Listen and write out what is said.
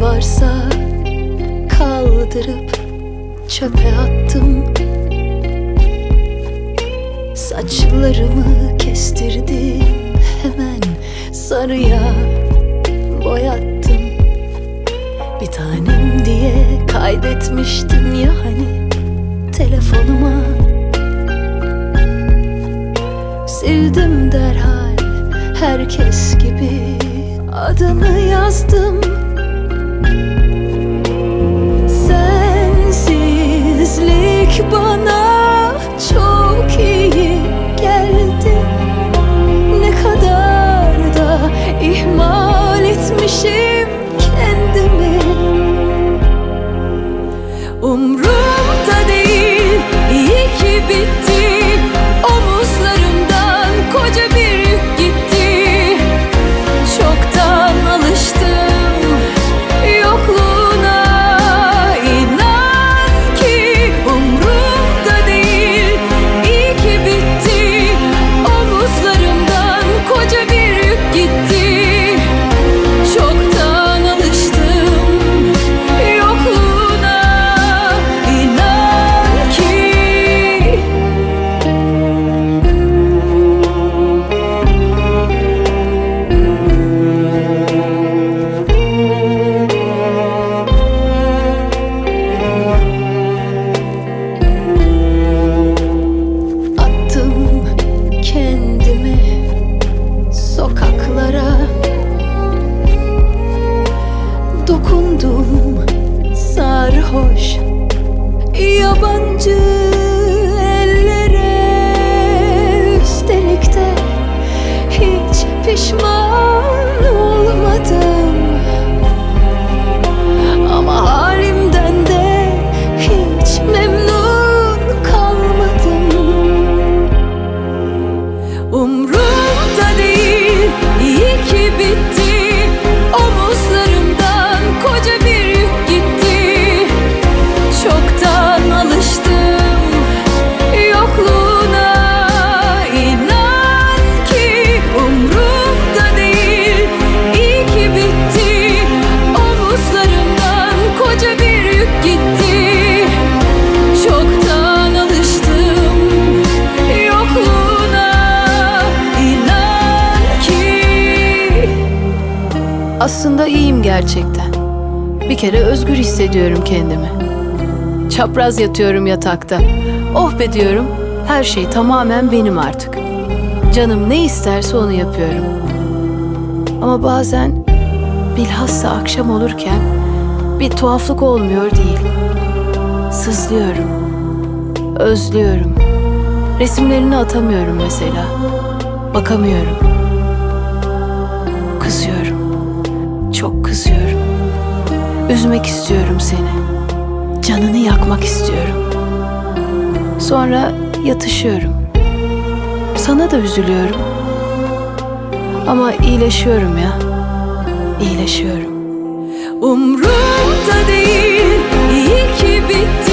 varsa kaldırıp çöpe attım. Saçlarımı kestirdim hemen sarıya boyattım. Bir tanem diye kaydetmiştim ya hani telefonuma. Sildim derhal herkes gibi adını yazdım Aslında iyiyim gerçekten. Bir kere özgür hissediyorum kendimi. Çapraz yatıyorum yatakta. Oh be diyorum. Her şey tamamen benim artık. Canım ne isterse onu yapıyorum. Ama bazen bilhassa akşam olurken bir tuhaflık olmuyor değil. Sızlıyorum. Özlüyorum. Resimlerini atamıyorum mesela. Bakamıyorum. Kızıyorum. Çok kızıyorum. Üzmek istiyorum seni. Canını yakmak istiyorum. Sonra yatışıyorum. Sana da üzülüyorum. Ama iyileşiyorum ya. İyileşiyorum. Umrumda değil iyi ki bitti